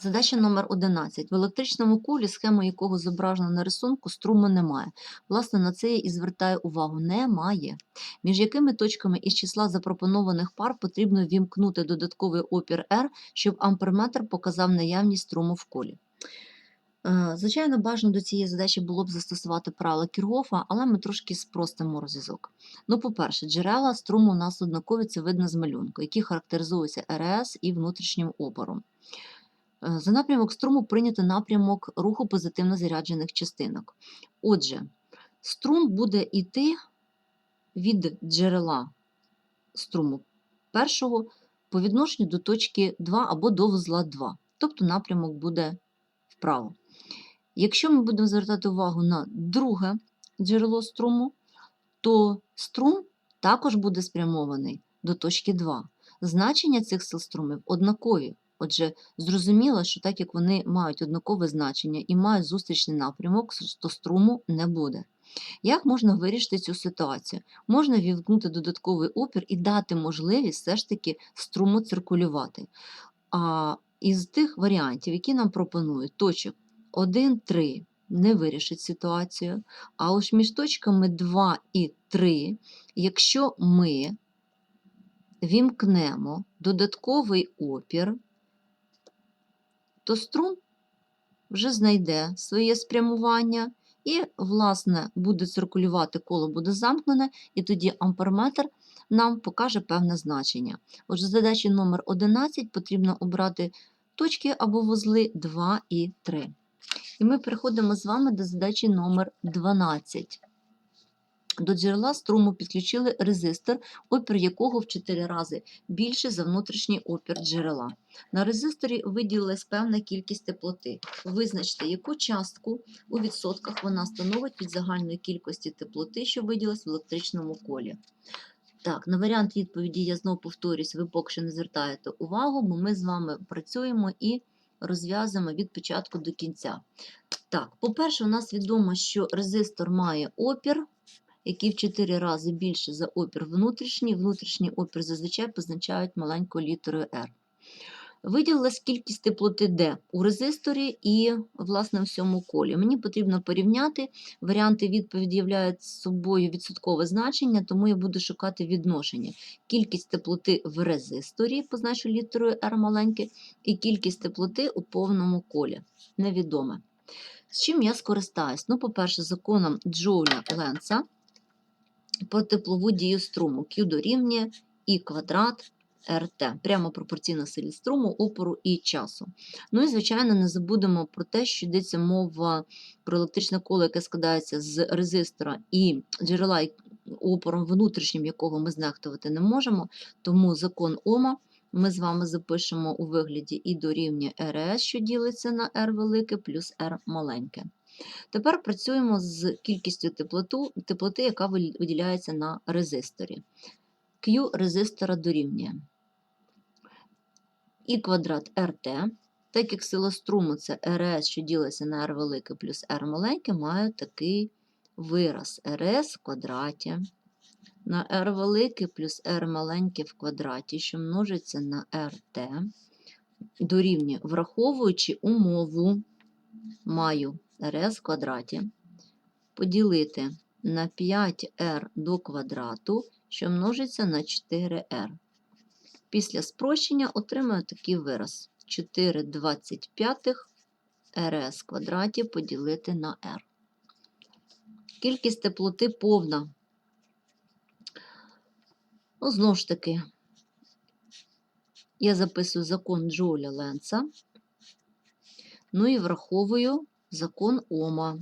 Задача номер 11. В електричному колі, схема якого зображена на рисунку, струму немає. Власне, на це я і звертаю увагу. Немає. Між якими точками із числа запропонованих пар потрібно вімкнути додатковий опір R, щоб амперметр показав наявність струму в колі. Е, Звичайно, бажано до цієї задачі було б застосувати правила Кіргофа, але ми трошки спростимо розв'язок. Ну, по-перше, джерела струму у нас однакові, це видно з малюнку, які характеризуються РС і внутрішнім опором. Е, За напрямок струму прийнято напрямок руху позитивно заряджених частинок. Отже, струм буде йти від джерела струму першого по відношенню до точки 2 або до вузла 2, тобто напрямок буде вправо. Якщо ми будемо звертати увагу на друге джерело струму, то струм також буде спрямований до точки 2. Значення цих сил струмів однакові. Отже, зрозуміло, що так як вони мають однакове значення і мають зустрічний напрямок, то струму не буде. Як можна вирішити цю ситуацію? Можна вімкнути додатковий опір і дати можливість все ж таки струму циркулювати. А із тих варіантів, які нам пропонують, точок 1, 3 не вирішить ситуацію. А ось між точками 2 і 3, якщо ми вімкнемо додатковий опір, то струм вже знайде своє спрямування і, власне, буде циркулювати, коло буде замкнене, і тоді амперметр нам покаже певне значення. Отже, задачі номер 11 потрібно обрати точки або вузли 2 і 3. І ми переходимо з вами до задачі номер 12. До джерела струму підключили резистор, опір якого в 4 рази більше за внутрішній опір джерела. На резисторі виділилась певна кількість теплоти. Визначте, яку частку у відсотках вона становить від загальної кількості теплоти, що виділилась в електричному колі. Так, на варіант відповіді я знову повторюсь, ви поки що не звертаєте увагу, бо ми з вами працюємо і розв'язуємо від початку до кінця. Так, по-перше, у нас відомо, що резистор має опір, який в 4 рази більше за опір внутрішній. Внутрішній опір зазвичай позначають маленькою літерою R. Виділилась кількість теплоти D у резисторі і, власне, в всьому колі. Мені потрібно порівняти. Варіанти відповіді являють собою відсоткове значення, тому я буду шукати відношення. Кількість теплоти в резисторі, позначу літерою R маленьке, і кількість теплоти у повному колі. Невідоме. З чим я скористаюсь? Ну, по-перше, законом Джоуля Ленца про теплову дію струму. Q дорівнює І квадрат РТ, прямо пропорційна силі струму, опору і часу. Ну і, звичайно, не забудемо про те, що йдеться мова про електричне коло, яке складається з резистора і джерела опором внутрішнім, якого ми знехтувати не можемо. Тому закон Ома ми з вами запишемо у вигляді І дорівнює РС, що ділиться на R велике, плюс R маленьке. Тепер працюємо з кількістю теплоту, теплоти, яка виділяється на резисторі. Q резистора дорівнює. І квадрат РТ, так як сила струму це РС, що ділиться на R велике плюс R маленьке, має такий вираз РС в квадраті. На R велике плюс R маленьке в квадраті, що множиться на РТ, дорівнює, враховуючи умову, маю РС в квадраті, поділити на 5R до квадрату, що множиться на 4R. Після спрощення отримаю такий вираз 4,25 РС в квадраті поділити на R. Кількість теплоти повна. Ну, знову ж таки, я записую закон Джоуля Ленца, ну і враховую закон Ома.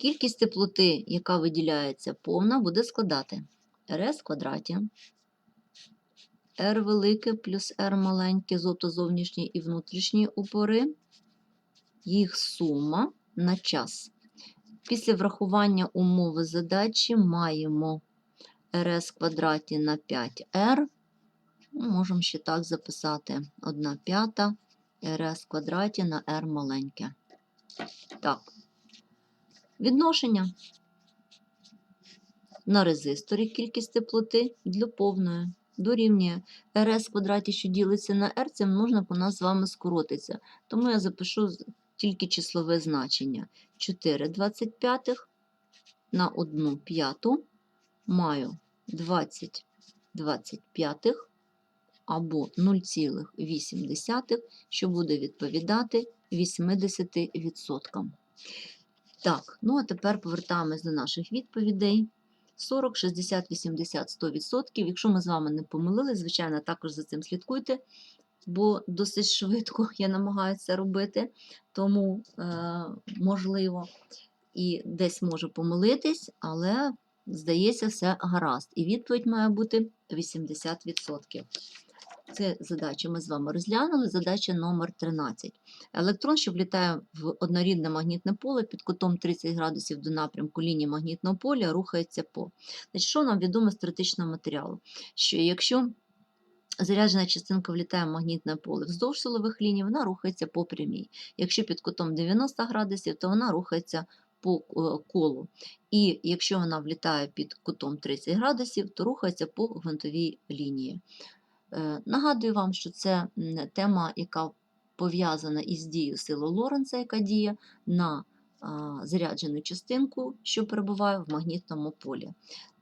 Кількість теплоти, яка виділяється повна, буде складати РС в квадраті, R велике плюс R маленьке, зото зовнішні і внутрішні опори, їх сума на час. Після врахування умови задачі маємо РС квадраті на 5R. Ну, Можемо ще так записати 1 п'ята РС квадраті на R маленьке. Так. Відношення. На резисторі кількість теплоти для повної. дорівнює rs квадраті, що ділиться на r, це множник у нас з вами скоротиться. Тому я запишу тільки числове значення. 4 25 на 1 п'яту маю 20 25 або 0,8, що буде відповідати 80%. Так, ну а тепер повертаємось до наших відповідей. 40, 60, 80, 100%. Якщо ми з вами не помилились, звичайно, також за цим слідкуйте, бо досить швидко я намагаюся робити, тому е, можливо і десь можу помилитись, але здається, все гаразд. І відповідь має бути 80%. Це задачу ми з вами розглянули. Задача номер 13. Електрон, що влітає в однорідне магнітне поле під кутом 30 градусів до напрямку лінії магнітного поля, рухається по. Значить, що нам відомо з теоретичного матеріалу? Що якщо заряджена частинка влітає в магнітне поле вздовж силових ліній, вона рухається по прямій. Якщо під кутом 90 градусів, то вона рухається по е, колу. І якщо вона влітає під кутом 30 градусів, то рухається по гвинтовій лінії. Е, Нагадую вам, що це тема, яка пов'язана із дією сили Лоренца, яка діє на заряджену частинку, що перебуває в магнітному полі.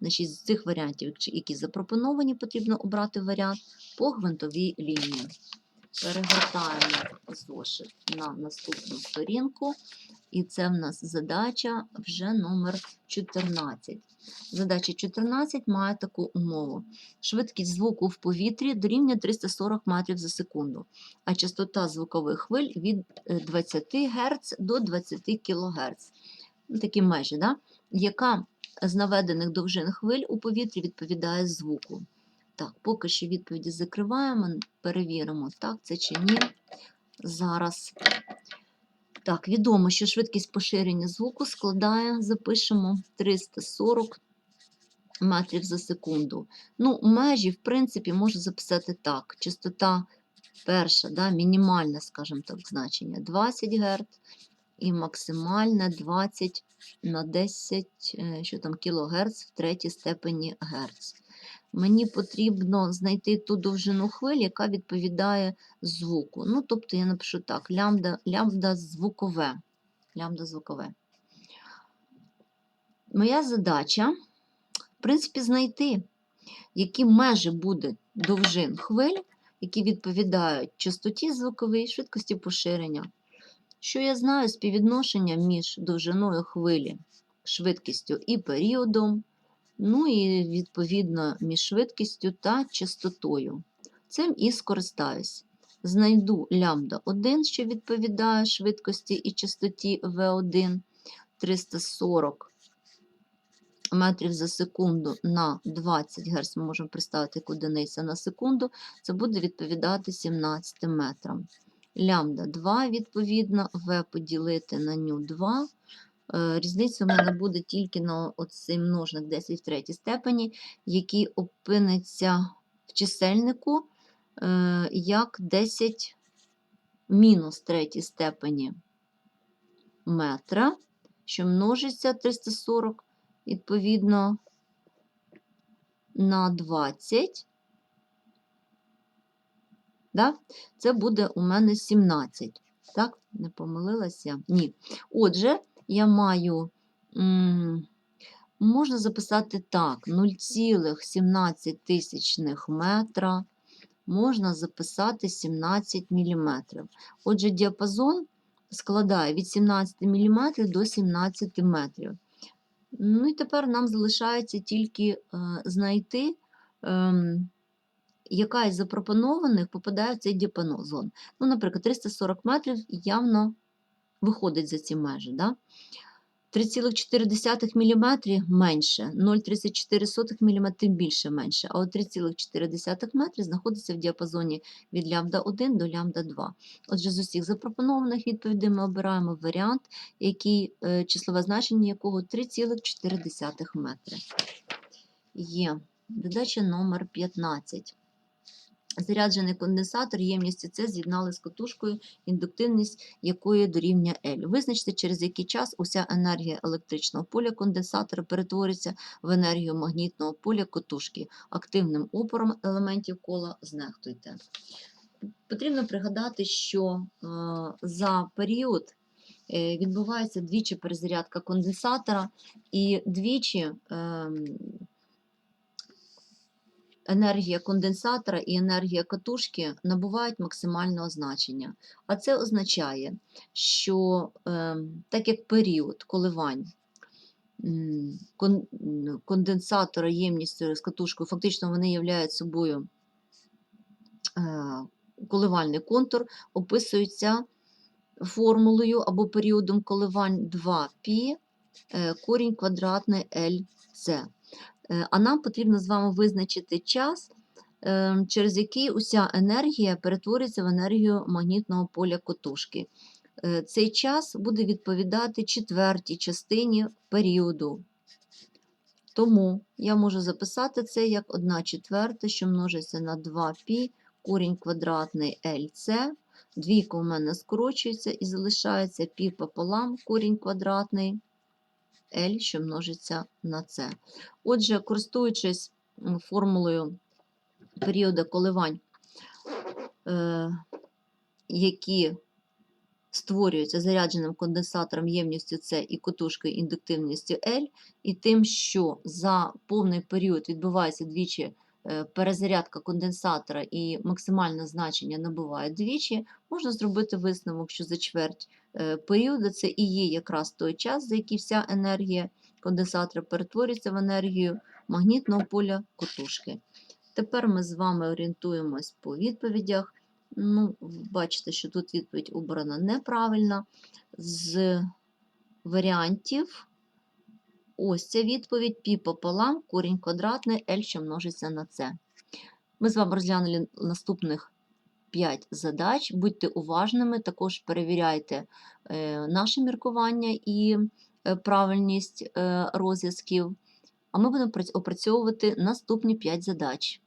Значить, з цих варіантів, які запропоновані, потрібно обрати варіант по гвинтовій лінії. Перегортаємо зошит на наступну сторінку, і це в нас задача вже номер 14. Задача 14 має таку умову. Швидкість звуку в повітрі дорівнює 340 метрів за секунду, а частота звукових хвиль від е, 20 Гц до 20 кГц. Такі межі, да? яка з наведених довжин хвиль у повітрі відповідає звуку. Так, поки що відповіді закриваємо, перевіримо, так це чи ні. Зараз. Так, відомо, що швидкість поширення звуку складає, запишемо 340 метрів за секунду. Ну, межі, в принципі, можу записати так. Частота перша, да, мінімальне, скажімо так, значення 20 Гц і максимальне 20 на 10 е, кілогерц в третій степені Герц. Мені потрібно знайти ту довжину хвиль, яка відповідає звуку. Ну, тобто я напишу так: лямбда, лямбда звукове. Лямбда звукове. Моя задача, в принципі, знайти, які межі буде довжин хвиль, які відповідають частоті звуковій, швидкості поширення. Що я знаю, співвідношення між довжиною хвилі, швидкістю і періодом, ну і відповідно між швидкістю та частотою. Цим і скористаюсь. Знайду лямбда 1, що відповідає швидкості і частоті V1 340 метрів за секунду на 20 Гц, ми можемо представити як одиниця на секунду, це буде відповідати 17 метрам. Лямбда 2, відповідно, В поділити на ню 2. Е, Різниця у мене буде тільки на оцей множник 10 в третій степені, який опиниться в чисельнику е, як 10 мінус третій степені метра, що множиться 340, відповідно, на 20. Да? Це буде у мене 17. Так, не помилилася? Ні. Отже, я маю, можна записати так, 0,17 тисячних метра, можна записати 17 мм. Отже, діапазон складає від 17 мм до 17 метрів. Ну і тепер нам залишається тільки е, знайти, ем, яка із запропонованих попадає в цей діапазон. Ну, наприклад, 340 метрів явно виходить за ці межі. Да? 3,4 мм менше, 0,34 мм більше менше, а от 3,4 метри знаходиться в діапазоні від лямбда 1 до лямбда 2. Отже, з усіх запропонованих відповідей ми обираємо варіант, який, е, числове значення якого 3,4 метри. Є задача номер 15. Заряджений конденсатор ємністю С з'єднали з катушкою, індуктивність якої дорівнює L. Визначте, через який час уся енергія електричного поля конденсатора перетвориться в енергію магнітного поля катушки. Активним опором елементів кола знехтуйте. Потрібно пригадати, що е, за період е, відбувається двічі перезарядка конденсатора і двічі ем, енергія конденсатора і енергія катушки набувають максимального значення. А це означає, що ем, так як період коливань конденсатора ємністю з катушкою, фактично вони являють собою е, коливальний контур, описується формулою або періодом коливань 2π е, корінь квадратний LC. Е, А нам потрібно з вами визначити час, е, через який уся енергія перетворюється в енергію магнітного поля котушки. Е, Цей час буде відповідати четвертій частині періоду. Тому я можу записати це як 1 четверта, що множиться на 2π корінь квадратний LC. Двійка у мене скорочується і залишається π пополам корінь квадратний L, що множиться на С. Отже, користуючись формулою періоду коливань, е, які створюються зарядженим конденсатором ємністю С і котушкою індуктивністю L, і тим, що за повний період відбувається двічі перезарядка конденсатора і максимальне значення набуває двічі, можна зробити висновок, що за чверть е, періоду це і є якраз той час, за який вся енергія конденсатора перетворюється в енергію магнітного поля котушки. Тепер ми з вами орієнтуємось по відповідях. Ну, бачите, що тут відповідь обрана неправильна. З варіантів ось ця відповідь пі пополам, корінь квадратний, L, що множиться на С. Ми з вами розглянули наступних 5 задач. Будьте уважними, також перевіряйте е, наше міркування і е, правильність е, розв'язків. А ми будемо опрацьовувати наступні 5 задач.